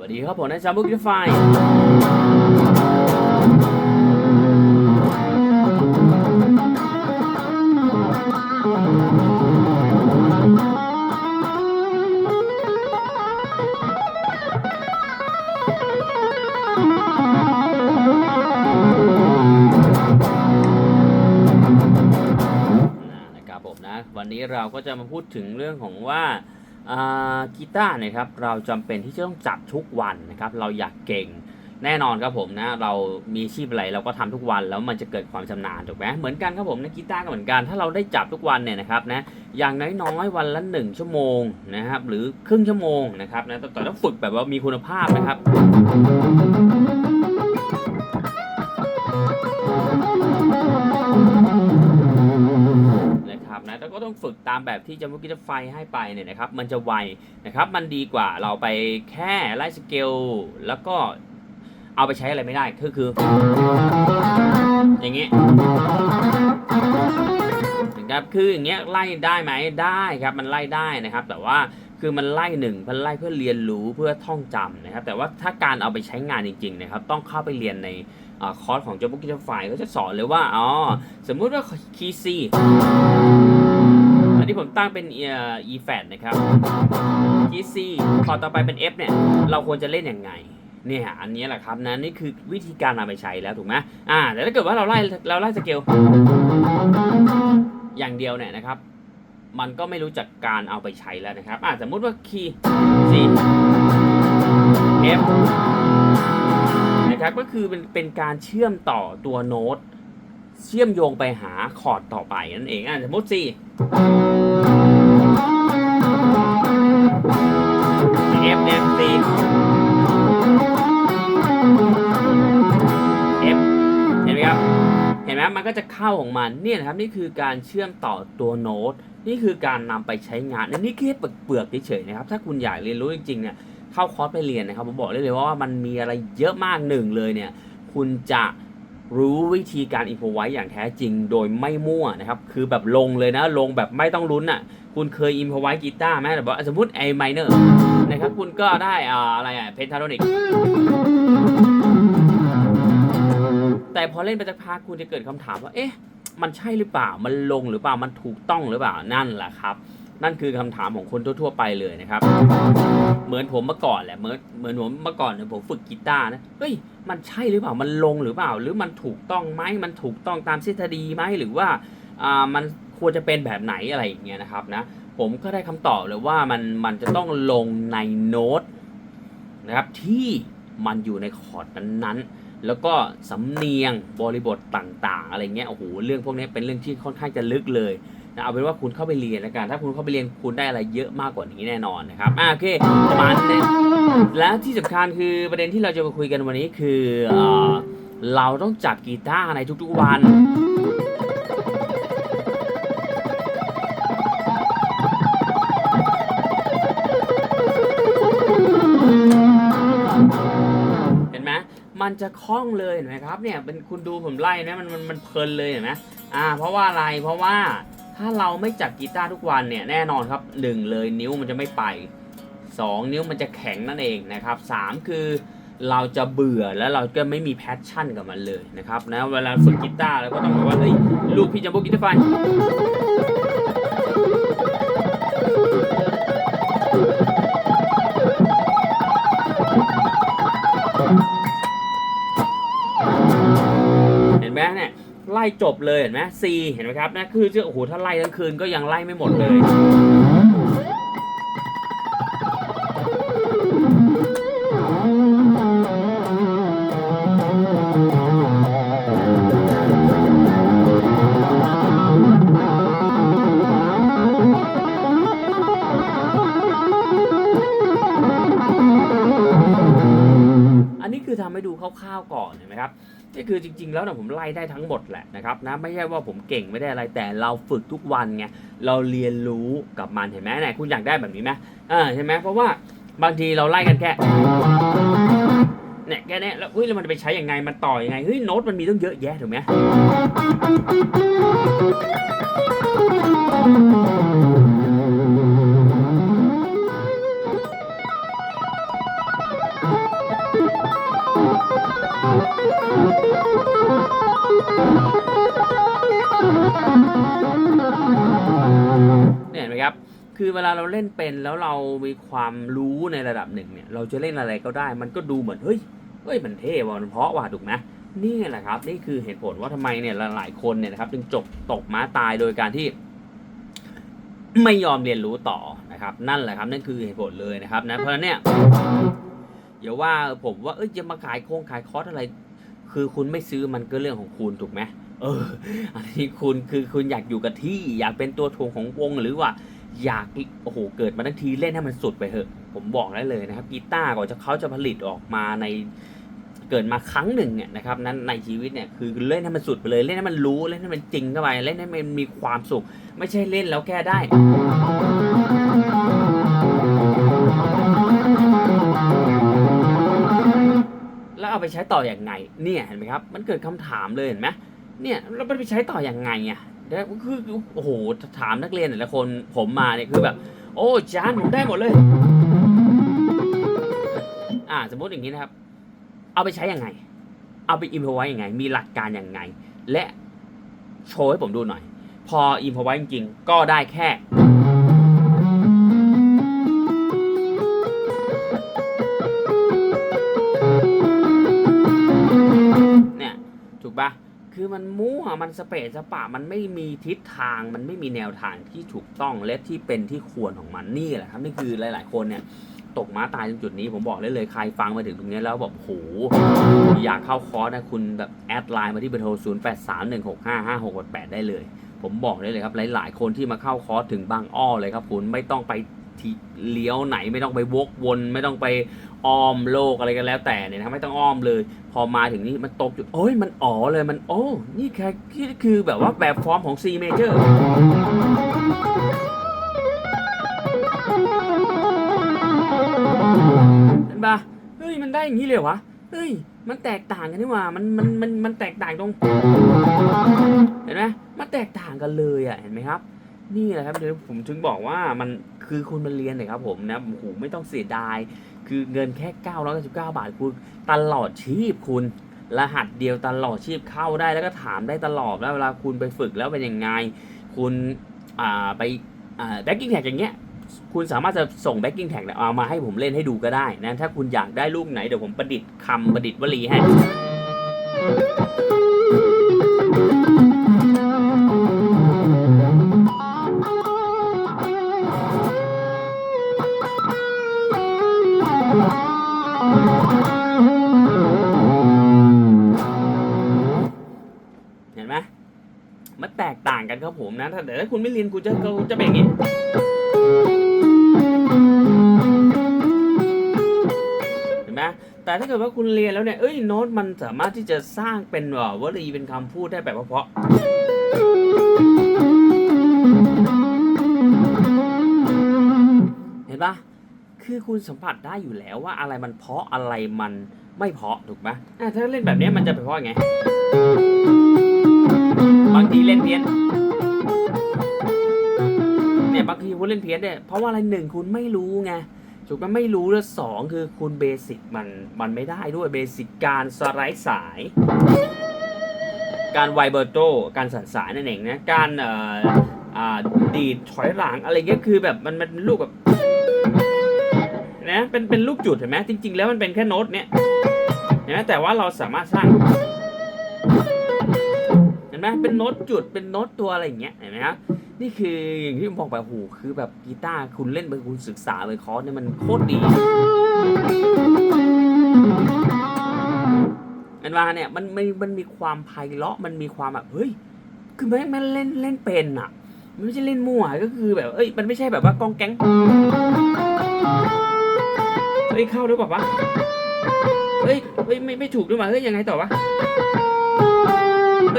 วัสดีครับผมนะจัมบุกิฟายนะครับผมนะวันนี้เราก็จะมาพูดถึงเรื่องของว่า กีตาร์นะครับเราจำเป็นที่จะต้องจับทุกวันนะครับเราอยากเก่งแน่นอนครับผมนะเรามีชีพอะไรเราก็ทำทุกวันแล้วมันจะเกิดความชำนาญถูกไหมเหมือนกันครับผมนะกีตาร์ก็เหมือนกัน ถ้าเราได้จับทุกวันเนี่ยนะครับนะอย่างน้อยๆวันละ 1 ชั่วโมงนะครับหรือครึ่งชั่วโมงนะครับนะแต่ต้องฝึกแบบว่ามีคุณภาพนะครับ นะครับนะแล้วก็ต้องฝึกตามแบบที่จะมุกิจะไฟให้ไปเนี่ยนะครับ มันจะไวนะครับ มันดีกว่าเราไปแค่ไล่สเกลแล้วก็เอาไปใช้อะไรไม่ได้คือคือ อย่างเงี้ยนะครับคืออย่างเงี้ยไล่ได้ไหมได้ครับ มันไล่ได้นะครับ แต่ว่าคือมันไล่หนึ่งมันไล่เพื่อเรียนรู้เพื่อท่องจำนะครับ แต่ว่าถ้าการเอาไปใช้งานจริงๆนะครับ ต้องเข้าไปเรียนในอคอร์สของเจ้าบุกิจไฟก็จะสอนเลยว่าอ๋อสมมุติว่าคีย์ซี นี้ผมตั้งเป็นเอ่อ e fat นะครับ e c พอต่อไปเป็น f เนี่ยเราควรจะเล่นยังไงเนี่ยอันนี้แหละครับนะนี่คือวิธีการนำไปใช้แล้วถูกไหมอ่าแต่ถ้าเกิดว่าเราไล่เราไล่สเกลอย่างเดียวเนี่ยนะครับ มันก็ไม่รู้จักการเอาไปใช้แล้วนะครับ อ่าสมมุติว่าคีย์ C F นะครับก็คือเป็นเป็นการเชื่อมต่อตัวโน้ต เชื่อมโยงไปหาคอร์ดต่อไปนั่นเองอะสมมติ C F เนี่ย C F เห็นไหมครับ เห็นไหมมันก็จะเข้าของมันเนี่ยนะครับ นี่คือการเชื่อมต่อตัวโน้ต นี่คือการนำไปใช้งานนนี้แค่เปลือกเฉยๆนะครับ ถ้าคุณอยากเรียนรู้จริงๆเนี่ย เข้าคอร์สไปเรียนนะครับ ผมบอกได้เลยว่ามันมีอะไรเยอะมากหนึ่งเลยเนี่ย คุณจะ รู้วิธีการอินโฟไว้อย่างแท้จริงโดยไม่มั่วนะครับ คือแบบลงเลยนะลงแบบไม่ต้องลุ้นอะ คุณเคยอินโฟไว้กีตาร์ไหมแบบว่าสมมติไอไมเนอร์นะครับคุณก็ได้อ่าอะไรอะเพนทาโทนิกแต่พอเล่นไปสักพักคุณจะเกิดคำถามว่าเอ๊ะมันใช่หรือเปล่ามันลงหรือเปล่ามันถูกต้องหรือเปล่านั่นแหละครับ นั่นคือคำถามของคนทั่ว ๆ ไปเลยนะครับ เหมือนผมเมื่อก่อนแหละเหมือนเหมือนผมเมื่อก่อนเนี่ยผมฝึกกีตาร์นะเฮ้ยมันใช่หรือเปล่ามันลงหรือเปล่า หรือมันถูกต้องไหมมันถูกต้องตามทฤษฎีไหมหรือว่าอ่ามันควรจะเป็นแบบไหนอะไรอย่างเงี้ยนะครับนะผมก็ได้คำตอบเลยว่ามันมันจะต้องลงในโน้ตนะครับที่มันอยู่ในคอร์ดนั้นๆ แล้วก็สำเนียงบริบทต่างๆ อะไรเงี้ยโอ้โหเรื่องพวกนี้เป็นเรื่องที่ค่อนข้างจะลึกเลย นะเอาเป็นว่าคุณเข้าไปเรียนแล้วกัน ถ้าคุณเข้าไปเรียนคุณได้อะไรเยอะมากกว่านี้แน่นอนนะครับอ่าโอเคประมาณนี้และที่สำคัญคือประเด็นที่เราจะมาคุยกันวันนี้คือเอเราต้องจับกีตาร์ในทุกๆวันเห็นไหมมันจะคล่องเลยเห็นไหมครับเนี่ยเป็นคุณดูผมไล่นะมันมันมันเพลินเลยเห็นไหมอ่าเพราะว่าอะไรเพราะว่า ถ้าเราไม่จับกีตาร์ทุกวันเนี่ยแน่นอนครับหนึ่งเลยนิ้วมันจะไม่ไปสองนิ้วมันจะแข็งนั่นเองนะครับสามคือเราจะเบื่อแล้วเราก็ไม่มีแพชชั่นกับมันเลยนะครับนะเวลาฝึกกีตาร์เราก็ต้องบอกว่าเฮ้ยลูกพี่จะบุกกีตาร์ไฟ ไล่จบเลยเห็นไหม C เห็นไหมครับนะคือจะโอ้โหถ้าไล่ทั้งคืนก็ยังไล่ไม่หมดเลยอันนี้คือทำให้ดูคร่าวๆก่อนเห็นไหมครับ นี่คือจริง ๆ แล้วนะผมไล่ได้ทั้งหมดแหละนะครับนะไม่ใช่ว่าผมเก่งไม่ได้อะไรแต่เราฝึกทุกวันไงเราเรียนรู้กับมันเห็นไหมเนี่ยคุณอยากได้แบบนี้ไหมอ่าใช่ไหมเพราะว่าบางทีเราไล่กันแค่เนี่ยแค่เนี้ยแล้วเฮ้ยแล้วมันจะไปใช้ยังไงมันต่อยังไงเฮ้ยโน้ตมันมีต้องเยอะแยะถูกไหม คือเวลาเราเล่นเป็นแล้วเรามีความรู้ในระดับหนึ่งเนี่ย เราจะเล่นอะไรก็ได้ มันก็ดูเหมือนเฮ้ยเฮ้ยมันเท่ว่ะมันเพราะว่ะถูกไหมนี่แหละครับ นี่คือเหตุผลว่าทำไมเนี่ยหลายๆคนเนี่ยนะครับจึงจบตกม้าตายโดยการที่ ไม่ยอมเรียนรู้ต่อนะครับ นั่นแหละครับนั่นคือเหตุผลเลยนะครับนะเพราะเนี่ยอย่าว่าผมว่าเอ้ยจะมาขายโครงขายคอร์สอะไร คือคุณไม่ซื้อมันก็เรื่องของคุณถูกไหมเออ อันนี้คุณคือคุณอยากอยู่กับที่ อยากเป็นตัวถ่วงของวงหรือว่า อยากโอ้โหเกิดมาทั้งทีเล่นให้มันสุดไปเถอะ ผมบอกได้เลยนะครับกีตาร์ก่อนจะเขาจะผลิตออกมาในเกิดมาครั้งหนึ่งเนี่ยนะครับนั้นในชีวิตเนี่ยคือเล่นให้มันสุดไปเลยเล่นให้มันรู้เล่นให้มันจริงเข้าไปเล่นให้มันมีความสุข ไม่ใช่เล่นแล้วแค่ได้แล้วเอาไปใช้ต่ออย่างไงเนี่ยเห็นไหมครับ มันเกิดคำถามเลยเห็นไหมเนี่ยแล้วมันไปใช้ต่ออย่างไงอะ เดี๋ยวคือโอ้โหถามนักเรียนแต่ละคนผมมาเนี่ยคือแบบ โอ้จานผมได้หมดเลย อ่า สมมติอย่างนี้นะครับ เอาไปใช้ยังไง เอาไปอิมพอไว้ยังไง มีหลักการยังไง และโชว์ให้ผมดูหน่อย พออิมพอไว้จริงๆก็ได้แค่ คือมันมั่วมันสเปซสปะมันไม่มีทิศทางมันไม่มีแนวทางที่ถูกต้องและที่เป็นที่ควรของมันนี่แหละครับนี่คือหลาย ๆ คนเนี่ยตกม้าตายตรงจุดนี้ผมบอกเลยเลยใครฟังมาถึงตรงนี้แล้วแบบโหอยากเข้าคอร์สนะคุณแบบแอดไลน์มาที่เบอร์โทร 0 8 3 1 6 5 5 6 8 ได้เลย ผมบอกได้เลยครับหลาย ๆ คนที่มาเข้าคอร์สถึงบางอ้อเลยครับคุณไม่ต้องไปที่เลี้ยวไหนไม่ต้องไปวกวน ไม่ต้องไป อ้อมโลกอะไรกันแล้วแต่เนี่ยนะไม่ต้องอ้อมเลย พอมาถึงนี่มันตกจุดโอ้ยมันอ๋อเลยมันโอ้นี่แค่คือแบบว่าแบบฟอร์มของ C major เห็นปะเฮ้ยมันได้อย่างนี้เลยวะเฮ้ยมันแตกต่างกันนี่หว่ามันมันมันมันแตกต่างตรง เห็นไหมมันแตกต่างกันเลยอะเห็นไหมครับ นี่แหละครับเดี๋ยวผมถึงบอกว่ามันคือคุณมาเรียนเลยครับผมนะโอ้โหไม่ต้องเสียดาย คือเงินแค่ 999 บาทคุณตลอดชีพคุณ รหัสเดียวตลอดชีพเข้าได้แล้วก็ถามได้ตลอดแล้วเวลาคุณไปฝึกแล้วเป็นยังไง คุณอ่าไปแบ็กกิ้งแท็กอย่างเงี้ยคุณสามารถจะส่งแบ็กกิ้งแท็กเอามาให้ผมเล่นให้ดูก็ได้นะถ้าคุณอยากได้ลูกไหนเดี๋ยวผมประดิษฐ์คำประดิษฐ์วลีให้ มันแตกต่างกันครับผมนะ ถ้าแต่ถ้าคุณไม่เรียนคุณจะคุณจะเป็นอย่างนี้ เห็นไหมแต่ถ้าเกิดว่าคุณเรียนแล้วเนี่ย เอ้ยโน้ตมันสามารถที่จะสร้างเป็นเอ่อวลีเป็นคำพูดได้แบบเพาะเห็นปะคือคุณสัมผัสได้อยู่แล้วว่าอะไรมันเพาะอะไรมันไม่เพาะถูกปะอะถ้าเล่นแบบนี้มันจะไปเพราะไง บางทีเล่นเพี้ยนเนี่ยบางทีคุณเล่นเพี้ยนเนี่ยเพราะว่าอะไรหนึ่งคุณไม่รู้ไงถูกไหมไม่รู้แล้วสองคือคุณเบสิกมันมันไม่ได้ด้วยเบสิกการสไลด์สาย การไวเบอร์โตการสั่นสายนั่นเองนะการเอ่ออ่าดีดถอยหลังอะไรเงี้ยคือแบบมันมันเป็นลูกแบบนะเป็นเป็นลูกจุดเห็นไหมจริง ๆ แล้วมันเป็นแค่โน้ตเนี่ยเห็นไหมแต่ว่าเราสามารถสร้าง ไหมเป็นโน้ตจุดเป็นโน้ตตัวอะไรอย่างเงี้ยเห็นไหมครับนี่คืออย่างที่ผมบอกไปโอ้โหคือแบบกีตาร์คุณเล่นไปคุณศึกษาเลยคอร์สเนี่ยมันโคตรดีเห็นว่าเนี่ยมันมันมันมีความไพเราะมันมีความแบบเฮ้ยคือแม่งมันเล่นเล่นเป็นอะ มันไม่ใช่เล่นมั่วก็คือแบบเอ้ยมันไม่ใช่แบบว่ากองแก๊งเฮ้ยเข้าด้วยเปล่าวะเฮ้ยเฮ้ยไม่ไม่ถูกด้วยวะเฮ้ยยังไงต่อวะ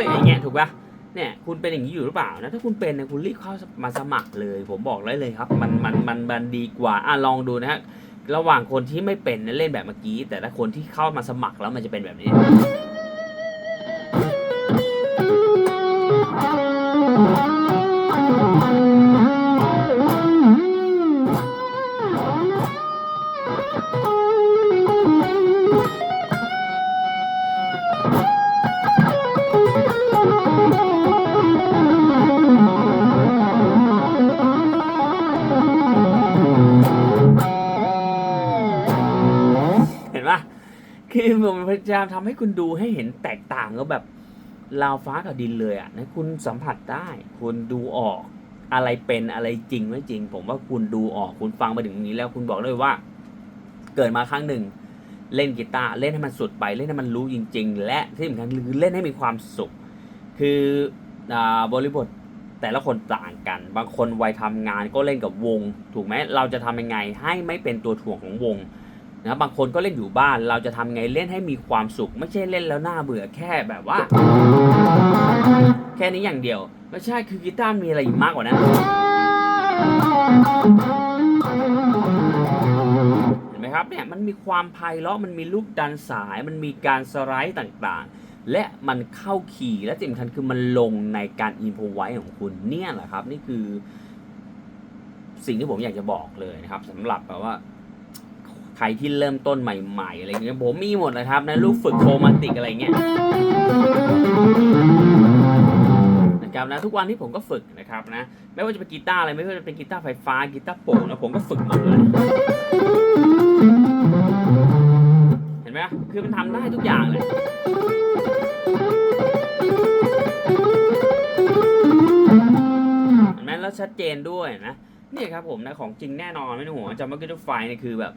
ยอย่างเงี้ยถูกปะเนี่ยคุณเป็นอย่างนี้อยู่หรือเปล่านะถ้าคุณเป็นเนี่ยคุณรีบเข้ามาสมัครเลย ผมบอกได้เลยครับ มันมันมันมันดีกว่าอะลองดูนะฮะระหว่างคนที่ไม่เป็นเนี่ยเล่นแบบเมื่อกี้ แต่ถ้าคนที่เข้ามาสมัครแล้วมันจะเป็นแบบนี้ คือผมพยายามทำให้คุณดูให้เห็นแตกต่างก็แบบราวฟ้ากับดินเลยอะนะคุณสัมผัสได้ คุณดูออกอะไรเป็นอะไรจริงไม่จริง ผมว่าคุณดูออกคุณฟังมาถึงตรงนี้แล้วคุณบอกเลยว่า เกิดมาครั้งหนึ่ง เล่นกีตาร์เล่นให้มันสุดไปเล่นให้มันรู้จริง ๆ และที่สำคัญคือเล่นให้มีความสุข คืออบริบทแต่ละคนต่างกัน บางคนวัยทำงานก็เล่นกับวง ถูกไหมเราจะทำยังไงให้ไม่เป็นตัวถ่วงของวง นะบางคนก็เล่นอยู่บ้านเราจะทำไงเล่นให้มีความสุข ไม่ใช่เล่นแล้วน่าเบื่อแค่แบบว่า แค่นี้อย่างเดียว ไม่ใช่คือกีตาร์มีอะไรอีกมากกว่านั้นเห็นไหมครับเนี่ยมันมีความไพเราะมันมีลูกดันสาย มันมีการสไลด์ต่างๆ และมันเข้าคีย์และที่สำคัญคือมันลงในการอินโฟไว้ของคุณเนี่ยแหละครับ นี่คือ สิ่งที่ผมอยากจะบอกเลยนะครับสำหรับแบบว่า รที่เริ่มต้นใหม่ๆอะไรเงี้ยผมมีหมดนะครับนะลูกฝึกโครมาติกอะไรเงี้ยนะครับนะทุกวันที่ผมก็ฝึกนะครับนะไม่ว่าจะเป็นกีตาร์อะไรไม่ว่าจะเป็นกีตาร์ไฟฟ้ากีตาร์โปร่งนะผมก็ฝึกหมดเลยเห็นไหมคือมันทำได้ทุกอย่างเลยเห็นไหมแล้วชัดเจนด้วยนะ นี่ครับผมนะของจริงแน่นอนไม่ต้องห่วงจำว่ากิทไฟนี่คือแบบ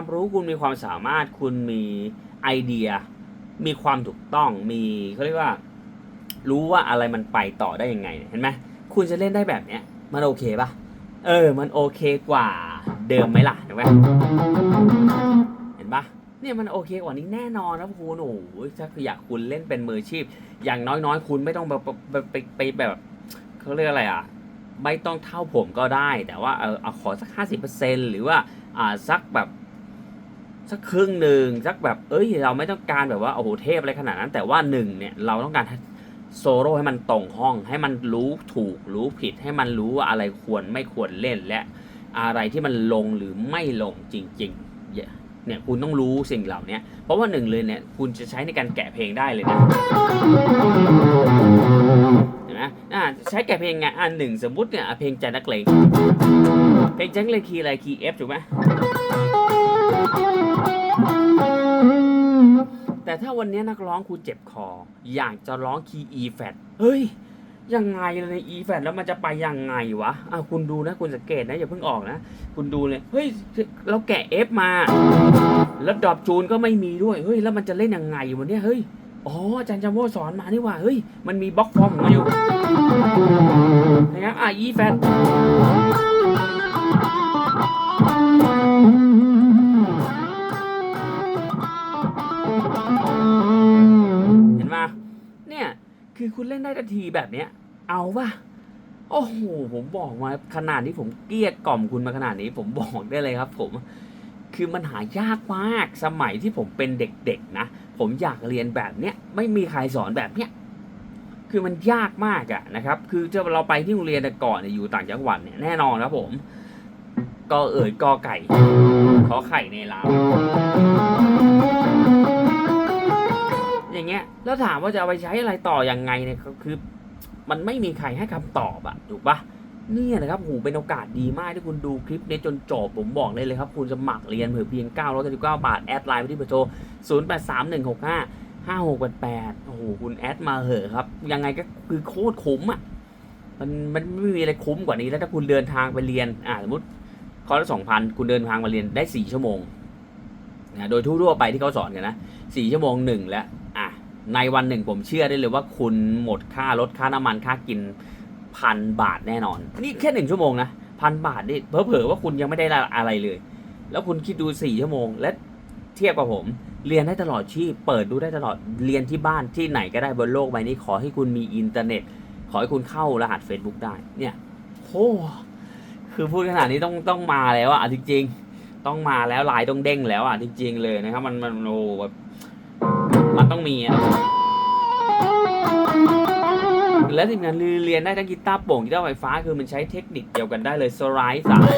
ความรู้คุณมีความสามารถคุณมีไอเดีย มีความถูกต้องมีเขาเรียกว่า รู้ว่าอะไรมันไปต่อได้ยังไงเห็นไหมคุณจะเล่นได้แบบเนี้ย มันโอเคปะเออ มันโอเคกว่าเดิมไหมล่ะเห็นไหมเห็นปะเนี่ยมันโอเคกว่านี้แน่นอนนะคุณโอ้โหถ้าคืออยากคุณเล่นเป็นมืออาชีพ อย่างน้อยๆ คุณไม่ต้องแบบไปไปไปแบบเขาเรียกอะไรอะไม่ต้องเท่าผมก็ได้ แต่ว่าเออขอสักห้าสิบเปอร์เซ็นหรือว่าอ่าสักแบบ สักครึ่งหนึ่งสักแบบเอ้ยเราไม่ต้องการแบบว่าโอ้โหเทพอะไรขนาดนั้น แต่ว่าหนึ่งเนี่ยเราต้องการโซโล่ให้มันตรงห้อง ให้มันรู้ถูกรู้ผิด ให้มันรู้ว่าอะไรควรไม่ควรเล่นและอะไรที่มันลงหรือไม่ลงจริงๆเนี่ยเนี่ยคุณต้องรู้สิ่งเหล่านี้เพราะว่าหนึ่งเลยเนี่ยคุณจะใช้ในการแกะเพลงได้เลยนะเห็นไหมอ่าใช้แกะเพลงไงอ่าหนึ่งสมมติเนี่ยเพลงใจนักเลงเพลงใจนักเลงคีย์อะไรคีย์ F ถูกไหม แต่ถ้าวันนี้นักร้องคุณเจ็บคอ อยากจะร้องคีย์ E flat เฮ้ย ยังไงเลยใน E flat แล้วมันจะไปยังไงวะอะคุณดูนะคุณสังเกตนะอย่าเพิ่งออกนะ คุณดูเลย เฮ้ย เราแกะ F มา แล้วดรอปจูนก็ไม่มีด้วย เฮ้ย แล้วมันจะเล่นยังไงวันนี้เฮ้ย อ๋ออาจารย์จำโวสอนมานี่ว่า เฮ้ย มันมีบล็อกฟอร์มของมันอยู่นะครับอะ E flat คือคุณเล่นได้ทันทีแบบเนี้ย เอาป่ะโอ้โห ผมบอกมาขนาดที่ผมเกลี้ยกล่อมคุณมาขนาดนี้ ผมบอกได้เลยครับผม คือมันหายากมาก สมัยที่ผมเป็นเด็กๆนะ ผมอยากเรียนแบบเนี้ย ไม่มีใครสอนแบบเนี้ย คือมันยากมากอะนะครับ คือจะเราไปที่โรงเรียนแต่ก่อนเนี่ยอยู่ต่างจังหวัดเนี่ยแน่นอนครับผม ก็เอ่ยกอไก่ ขอไข่ในลาว อย่างเงี้ย แล้วถามว่าจะเอาไปใช้อะไรต่ออยังไงเนี่ยคือ มันไม่มีใครให้คำตอบอะถูกปะเนี่ยนะครับโหเป็นโอกาสดีมากที่คุณดูคลิปนี้จนจบผมบอกเลยเลยครับ คุณสมัครเรียนเผื่อเพียง 999 บาท แอดไลน์ไปที่เบอร์โทร 083165 5688 โอ้โห คุณแอดมาเหอะครับ ยังไงก็คือโคตรคุ้มอะมันมันไม่มีอะไรคุ้มกว่านี้ แล้วถ้าคุณเดินทางไปเรียน อ่าสมมติคอร์สสองพันคุณเดินทางมาเรียนได้สี่ชั่วโมงนะโดยทั่วๆไปที่เขาสอนกันนะสี่ชั่วโมงหนึ่งแล้วอะ ในวันหนึ่งผมเชื่อได้เลยว่าคุณหมดค่ารถค่าน้ำมันค่ากินพันบาทแน่นอน นี่แค่หนึ่งชั่วโมงนะพันบาทนี่เผลอๆว่าคุณยังไม่ได้อะไรเลย แล้วคุณคิดดูสี่ชั่วโมง และเทียบกับผม เรียนได้ตลอดชีพเปิดดูได้ตลอดเรียนที่บ้านที่ไหนก็ได้บนโลกใบนี้ ขอให้คุณมีอินเทอร์เน็ต ขอให้คุณเข้ารหัส Facebook ได้ เนี่ยโหคือพูดขนาดนี้ต้องต้องมาแล้วอะจริง ๆ ต้องมาแล้วลายต้องเด้งแล้วอะจริง ๆ เลยนะครับ มันมันโอ้แบบ ต้องมีอะและทีมงานเรียนได้ทั้งกีตาร์โปร่งกีตาร์ไฟฟ้าคือมันใช้เทคนิคเดียวกันได้เลยสไลด์สาย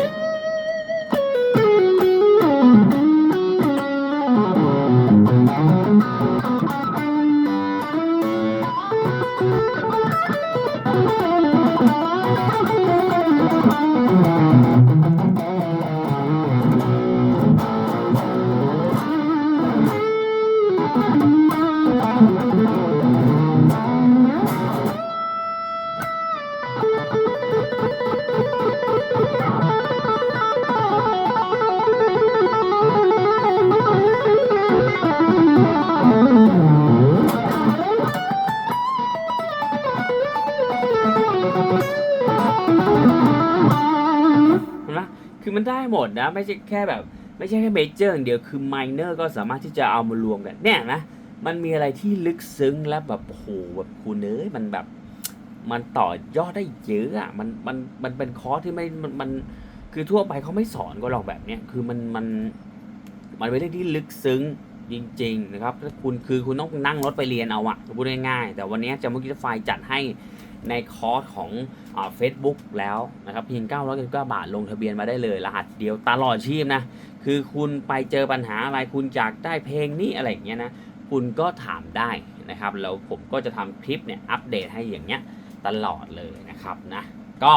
เห็นไหมคือมันได้หมดนะ ไม่ใช่แค่แบบ ไม่ใช่แค่เมเจอร์อย่างเดียวคือไมเนอร์ก็สามารถที่จะเอามารวมกันเนี่ยนะมันมีอะไรที่ลึกซึ้งและแบบโอ้โหแบบคุณเอ้ยมันแบบ มันต่อยอดได้เยอะอะมันมันมันเป็นคอร์สที่ไม่มันมันคือทั่วไปเขาไม่สอนก็หรอกแบบเนี้ยคือมันมันมันเป็นเรื่องที่ลึกซึ้งจริง ๆ นะครับถ้าคุณคือคุณต้องนั่งรถไปเรียนเอาอะพูดง่ายๆแต่วันนี้จะมุกิจไฟจัดให้ ในคอร์สของเฟซบุ๊กแล้วนะครับเพียง 999 บาทลงทะเบียนมาได้เลย รหัสเดียวตลอดชีพนะ คือคุณไปเจอปัญหาอะไรคุณอยากได้เพลงนี้อะไรอย่างเงี้ยนะ คุณก็ถามได้นะครับแล้วผมก็จะทำคลิปเนี่ยอัปเดตให้อย่างเงี้ยตลอดเลยนะครับนะก็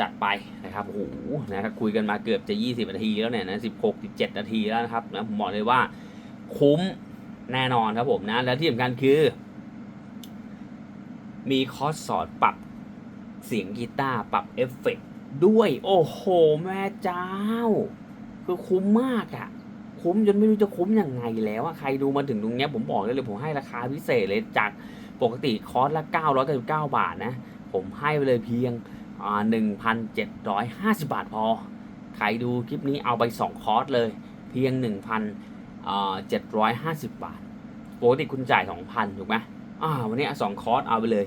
จัดไปนะครับโอ้โหนะครับคุยกันมาเกือบจะ 20 นาทีแล้วเนี่ยนะ16 17 นาทีแล้วนะครับนะผมบอกเลยว่าคุ้มแน่นอนครับผมนะ และที่สำคัญคือ มีคอร์สสอนปรับเสียงกีตาร์ปรับเอฟเฟกต์ด้วย โอ้โห แม่เจ้า คือคุ้มมากอะคุ้มจนไม่รู้จะคุ้มยังไงแล้วอะใครดูมาถึงตรงเนี้ยผมบอกได้เลยผมให้ราคาพิเศษเลยจากปกติคอร์สละ 999 บาทนะ ผมให้ไปเลยเพียงอ่า1,750 บาทพอ ใครดูคลิปนี้เอาไป 2 คอร์สเลย เพียง 1,750 บาท ปกติคุณจ่าย 2,000 ถูกไหมอ่าวันนี้สองคอร์สเอาไปเลย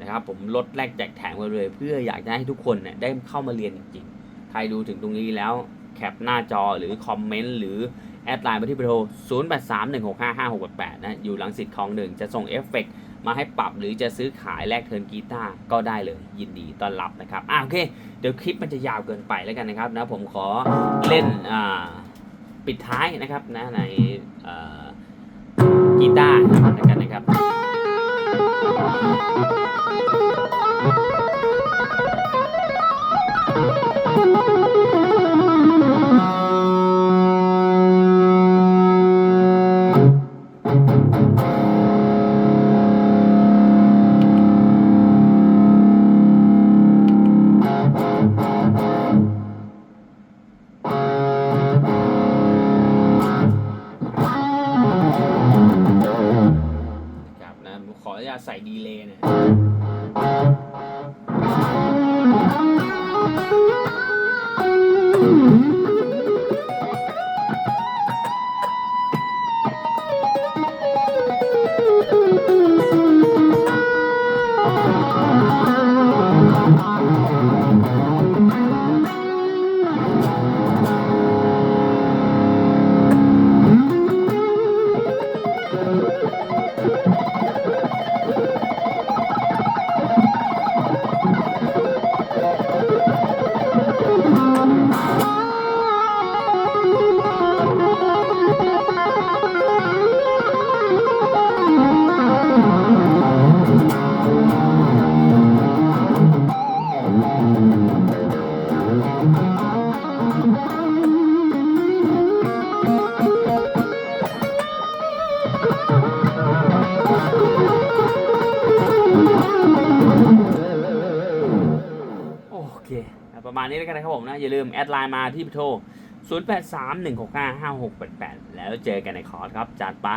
นะครับผมลดแลกแจกแถมไปเลย เพื่ออยากจะให้ทุกคนเนี่ยได้เข้ามาเรียนจริงๆ ใครดูถึงตรงนี้แล้วแคปหน้าจอหรือคอมเมนต์หรือแอดไลน์มาที่เบอร์โทร 0 8 3 1 6 5 5 6 8 8 นะ อยู่หลังสิทธิ์ของหนึ่งจะส่งเอฟเฟกต์มาให้ปรับหรือจะซื้อขายแลกเทิร์นกีตาร์ก็ได้เลยยินดีต้อนรับนะครับ อ่าโอเค เดี๋ยวคลิปมันจะยาวเกินไปแล้วกันนะครับนะผมขอเล่นอ่าปิดท้ายนะครับนะในกีตาร์กันนะครับครับ ออนุญาตใส่ดีเลย์เนะ มแอดไลน์มาที่โทร 0831655688 แล้วเจอกันในคอร์สครับจัดไป